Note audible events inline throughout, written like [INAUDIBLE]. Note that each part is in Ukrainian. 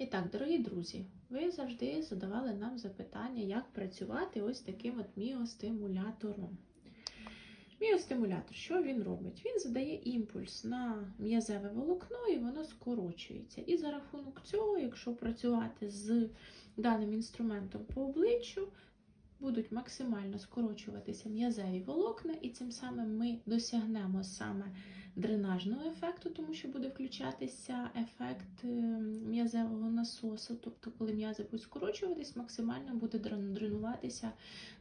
І так, дорогі друзі, ви завжди задавали нам запитання, як працювати ось таким от міостимулятором. Міостимулятор, що він робить? Він задає імпульс на м'язеве волокно і воно скорочується. І за рахунок цього, якщо працювати з даним інструментом по обличчю, будуть максимально скорочуватися м'язеві волокна, і цим самим ми досягнемо саме дренажного ефекту, тому що буде включатися ефект е, м'язевого насосу. Тобто, коли м'язи будуть скорочуватись, максимально буде дренуватися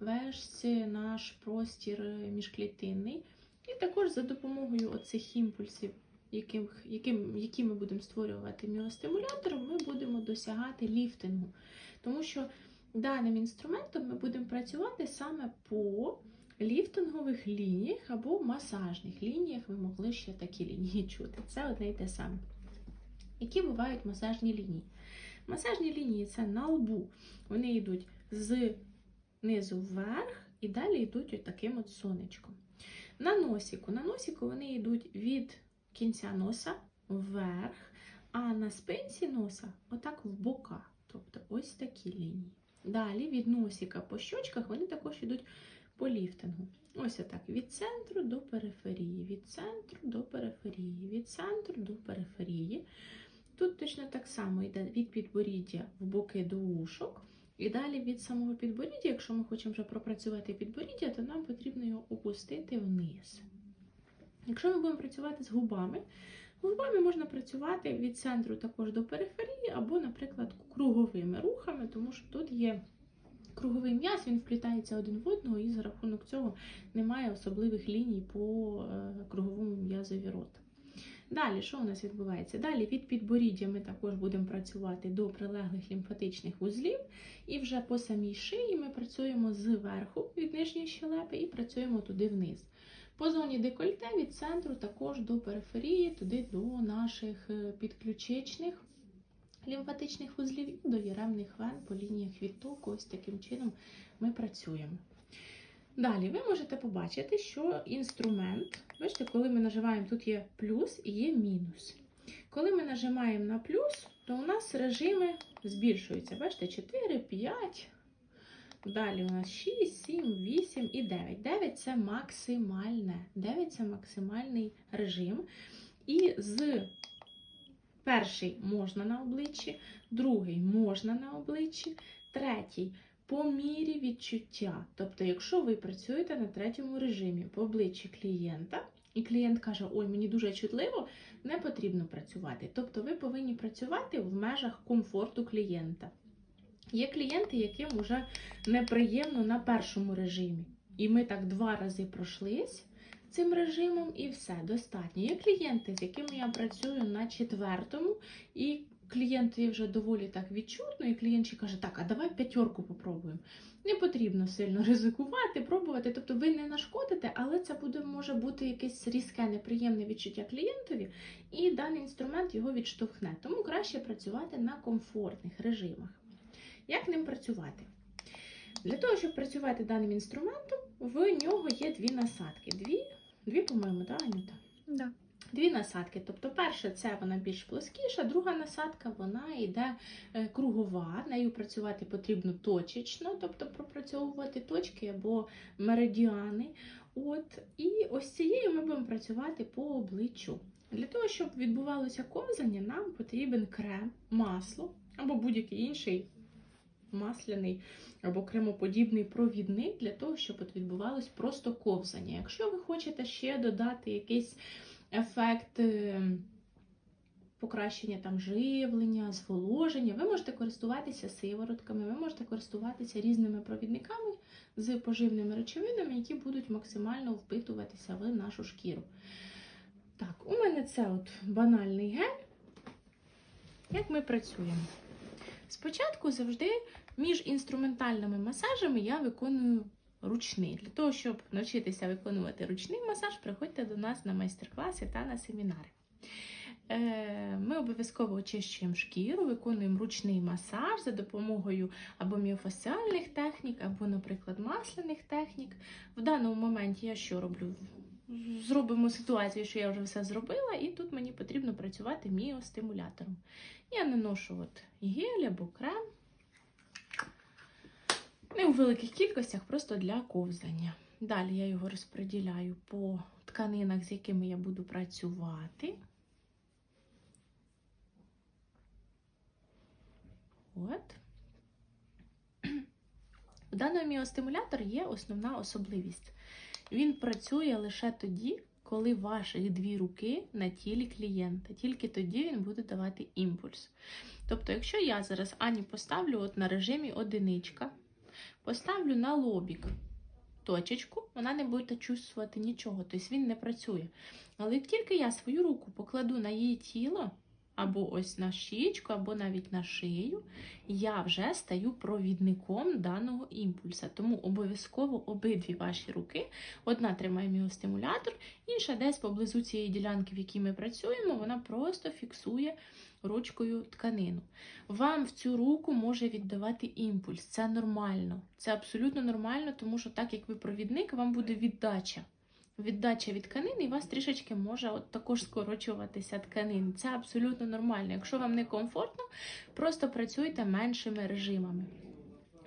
весь наш простір е, міжклітинний. І також за допомогою оцих імпульсів, яких, яким, які ми будемо створювати міостимулятором, ми будемо досягати ліфтингу. Тому що даним інструментом ми будемо працювати саме по ліфтингових лініях або масажних лініях. Ви могли ще такі лінії [LAUGHS] чути. Це одне й те саме. Які бувають масажні лінії? Масажні лінії це на лбу. Вони йдуть з низу вверх і далі йдуть ось таким от сонечком. На носіку. На носіку вони йдуть від кінця носа вверх, а на спинці носа отак в бока. Тобто ось такі лінії. Далі від носика по щочках вони також йдуть по ліфтингу. Ось отак. Від центру до периферії, від центру до периферії, від центру до периферії. Тут точно так само йде від підборіддя в боки до ушок. І далі від самого підборіддя, якщо ми хочемо вже пропрацювати підборіддя, то нам потрібно його опустити вниз. Якщо ми будемо працювати з губами, губами можна працювати від центру також до периферії, або, наприклад, круговими рухами, тому що тут є круговий м'яз, він вплітається один в одного, і за рахунок цього немає особливих ліній по е, круговому м'язові рота. Далі, що у нас відбувається? Далі від підборіддя ми також будемо працювати до прилеглих лімфатичних вузлів, і вже по самій шиї ми працюємо зверху від нижньої щелепи і працюємо туди вниз. По зоні декольте від центру також до периферії, туди до наших е, підключичних лімфатичних вузлів і до віремних вен по лініях відтоку. Ось таким чином ми працюємо. Далі ви можете побачити, що інструмент, бачите, коли ми нажимаємо, тут є плюс і є мінус. Коли ми нажимаємо на плюс, то у нас режими збільшуються. Бачите, 4, 5. Далі у нас 6, 7, 8 і 9. 9 це максимальне. 9 це максимальний режим. І з перший можна на обличчі, другий можна на обличчі, третій по мірі відчуття. Тобто, якщо ви працюєте на третьому режимі по обличчі клієнта, і клієнт каже, ой, мені дуже чутливо, не потрібно працювати. Тобто ви повинні працювати в межах комфорту клієнта. Є клієнти, яким вже неприємно на першому режимі. І ми так два рази пройшлись цим режимом, і все достатньо. Є клієнти, з якими я працюю на четвертому, і клієнтові вже доволі так відчутно, і клієнт ще каже, так, а давай п'ятерку попробуємо. Не потрібно сильно [LAUGHS] ризикувати, пробувати. Тобто ви не нашкодите, але це буде може бути якесь різке, неприємне відчуття клієнтові, і даний інструмент його відштовхне. Тому краще працювати на комфортних режимах. Як ним працювати? Для того, щоб працювати даним інструментом, в нього є дві насадки. Дві, дві по-моєму, да, Анюта? Да. Дві насадки. Тобто, перша це вона більш плоскіша, друга насадка вона йде е, кругова. Нею працювати потрібно точечно, тобто пропрацьовувати точки або меридіани. От, І ось цією ми будемо працювати по обличчю. Для того, щоб відбувалося ковзання, нам потрібен крем, масло або будь-який інший масляний або кремоподібний провідник для того, щоб от відбувалось просто ковзання. Якщо ви хочете ще додати якийсь ефект е, покращення там живлення, зволоження, ви можете користуватися сиворотками, ви можете користуватися різними провідниками з поживними речовинами, які будуть максимально впитуватися в нашу шкіру. Так, у мене це от банальний гель. Як ми працюємо? Спочатку завжди між інструментальними масажами я виконую ручний. Для того, щоб навчитися виконувати ручний масаж, приходьте до нас на майстер-класи та на семінари. Е, Ми обов'язково очищуємо шкіру, виконуємо ручний масаж за допомогою або міофасіальних технік, або, наприклад, масляних технік. В даному моменті я що роблю? зробимо ситуацію, що я вже все зробила, і тут мені потрібно працювати міостимулятором. Я наношу от гель або крем. У великих кількостях, просто для ковзання. Далі я його розподіляю по тканинах, з якими я буду працювати. От. У даного міостимулятора є основна особливість. Він працює лише тоді, коли ваші дві руки на тілі клієнта. Тільки тоді він буде давати імпульс. Тобто, якщо я зараз Ані поставлю от на режимі одиничка, поставлю на лобік точечку, вона не буде чувствувати нічого, тобто він не працює. Але як тільки я свою руку покладу на її тіло, або ось на щічку, або навіть на шию, я вже стаю провідником даного імпульса. Тому обов'язково обидві ваші руки, одна тримає міостимулятор, інша десь поблизу цієї ділянки, в якій ми працюємо, вона просто фіксує ручкою тканину. Вам в цю руку може віддавати імпульс. Це нормально. Це абсолютно нормально, тому що так як ви провідник, вам буде віддача. Віддача від тканини, і у вас трішечки може от також скорочуватися тканин. Це абсолютно нормально. Якщо вам не комфортно, просто працюйте меншими режимами.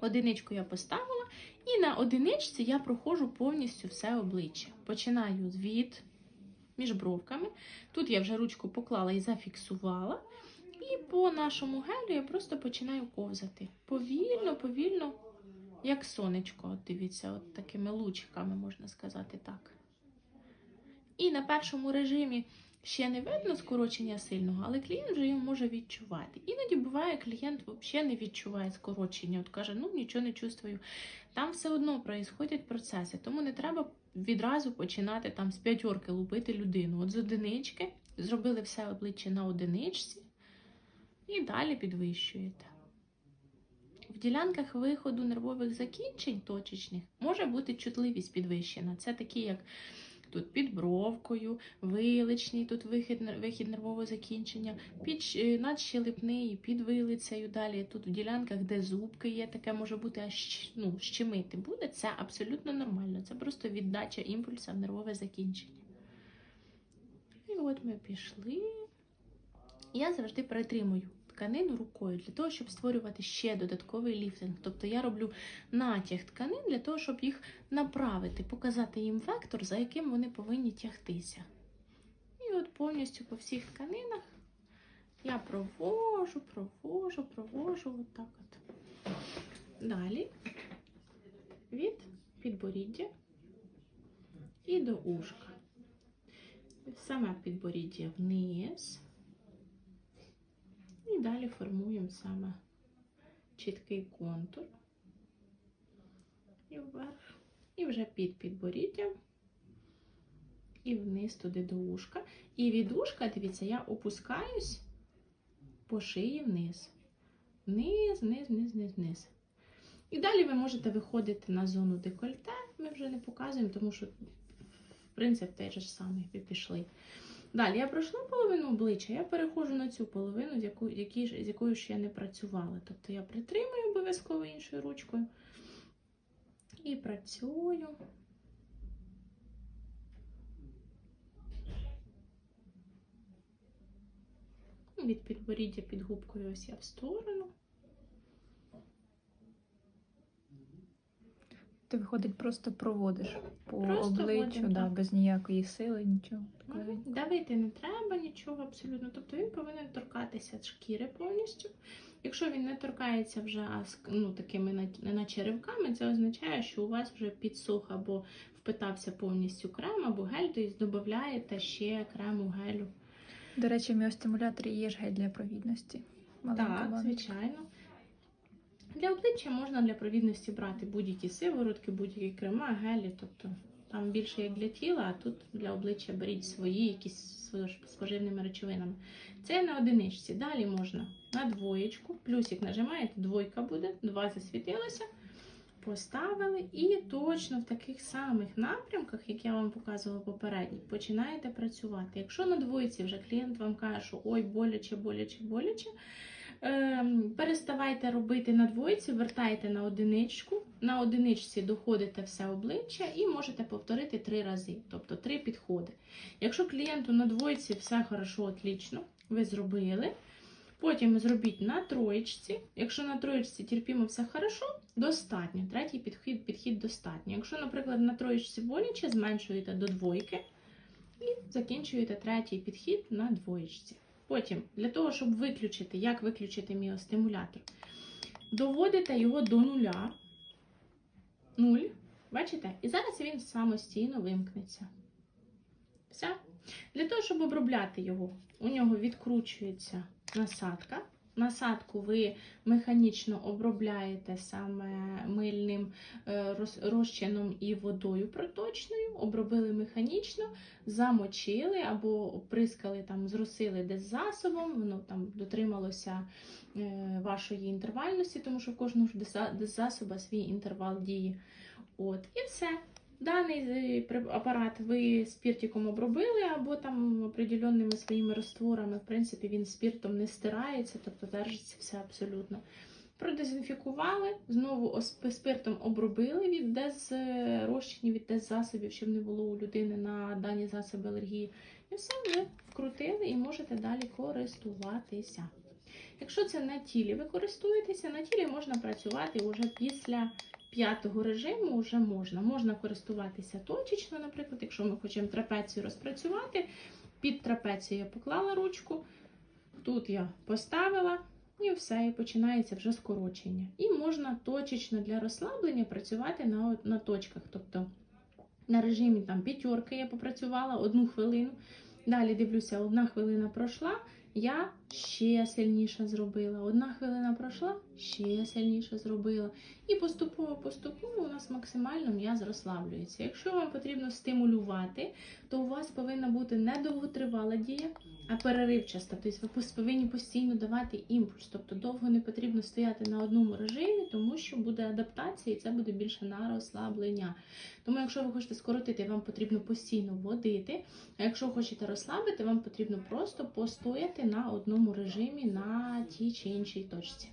Одиничку я поставила, і на одиничці я проходжу повністю все обличчя. Починаю від між бровками. Тут я вже ручку поклала і зафіксувала. І по нашому гелю я просто починаю ковзати. Повільно, повільно, як сонечко. Дивіться, от такими лучиками, можна сказати так. І на першому режимі ще не видно скорочення сильного, але клієнт вже його може відчувати. Іноді буває, клієнт взагалі не відчуває скорочення. От каже, ну нічого не чувствую. Там все одно проїсходять процеси, тому не треба відразу починати там з п'ятерки лупити людину. От з одинички зробили все обличчя на одиничці і далі підвищуєте. В ділянках виходу нервових закінчень точечних може бути чутливість підвищена. Це такі, як тут під бровкою, виличний, тут вихід, вихід нервового закінчення, під щ- надщелепний, під вилицею. Далі тут в ділянках, де зубки є, таке може бути аж ну, щемити буде. Це абсолютно нормально. Це просто віддача імпульса в нервове закінчення. І от ми пішли. Я завжди притримую тканину рукою для того, щоб створювати ще додатковий ліфтинг. Тобто я роблю натяг тканин для того, щоб їх направити, показати їм вектор, за яким вони повинні тягтися. І от повністю по всіх тканинах я провожу, провожу, провожу отак от. Далі від підборіддя і до ушка. Саме підборіддя вниз. І далі формуємо саме чіткий контур. І вверх. І вже під підборіддям. І вниз туди до ушка. І від ушка, дивіться, я опускаюсь по шиї вниз. Вниз, вниз, вниз, вниз, вниз. І далі ви можете виходити на зону декольте. Ми вже не показуємо, тому що, в принципі, той же самий ви пішли. Далі я пройшла половину обличчя, я переходжу на цю половину, з якою, з якою ще я не працювала. Тобто я притримую обов'язково іншою ручкою і працюю. Від підборіддя під губкою ось я в сторону. Ти виходить, просто проводиш по Просто обличчю, водим, да, так. без ніякої сили, нічого такого. Давити не треба нічого абсолютно. Тобто він повинен торкатися шкіри повністю. Якщо він не торкається вже ну, такими на- наче ривками, це означає, що у вас вже підсох або впитався повністю крем, або гель, тобто додаєте ще крему гелю. До речі, в міостимуляторі є ж гель для провідності. Маленька Так, баночка. звичайно. Для обличчя можна для провідності брати будь-які сиворотки, будь-які крема, гелі, тобто там більше як для тіла, а тут для обличчя беріть свої якісь з речовинами. Це на одиничці. Далі можна на двоєчку, плюсик нажимаєте, двойка буде, два засвітилося, поставили і точно в таких самих напрямках, як я вам показувала попередньо, починаєте працювати. Якщо на двойці вже клієнт вам каже, що ой, боляче, боляче, боляче, переставайте робити на двойці, вертайте на одиничку. На одиничці доходите все обличчя і можете повторити три рази, тобто три підходи. Якщо клієнту на двойці все хорошо, отлично, ви зробили. Потім зробіть на троєчці. Якщо на троєчці терпімо все хорошо, достатньо. Третій підхід, підхід достатньо. Якщо, наприклад, на троєчці боляче, зменшуєте до двойки і закінчуєте третій підхід на двоєчці. Потім, для того, щоб виключити, як виключити міостимулятор, доводите його до нуля. Нуль. Бачите? І зараз він самостійно вимкнеться. Все. Для того, щоб обробляти його, у нього відкручується насадка. Насадку ви механічно обробляєте саме мильним е, розчином і водою проточною, обробили механічно, замочили або оприскали, там, зросили десь засобом, воно там дотрималося е, вашої інтервальності, тому що в кожного ж засоба свій інтервал дії. От, і все. Даний апарат ви спіртиком обробили або там определенними своїми розтворами. В принципі, він спіртом не стирається, тобто держиться все абсолютно. Продезінфікували, знову спиртом обробили від дез е, від дез засобів, щоб не було у людини на дані засоби алергії. І все вже вкрутили і можете далі користуватися. Якщо це на тілі ви користуєтеся, на тілі можна працювати вже після п'ятого режиму вже можна. Можна користуватися точечно, наприклад, якщо ми хочемо трапецію розпрацювати, під трапецію я поклала ручку, тут я поставила, і все, і починається вже скорочення. І можна точечно для розслаблення працювати на, на точках. Тобто на режимі там п'ятерки я попрацювала одну хвилину. Далі дивлюся, одна хвилина пройшла, я ще сильніше зробила. Одна хвилина пройшла, ще сильніше зробила. І поступово-поступово у нас максимально м'яз розслаблюється. Якщо вам потрібно стимулювати, то у вас повинна бути не довготривала дія, а переривчаста. Тобто ви повинні постійно давати імпульс. Тобто довго не потрібно стояти на одному режимі, тому що буде адаптація і це буде більше на розслаблення. Тому, якщо ви хочете скоротити, вам потрібно постійно водити. А якщо хочете розслабити, вам потрібно просто постояти на одному режимі на тій чи іншій точці.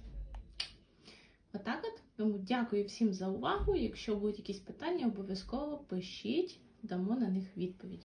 Отак от. Тому дякую всім за увагу. Якщо будуть якісь питання, обов'язково пишіть, дамо на них відповідь.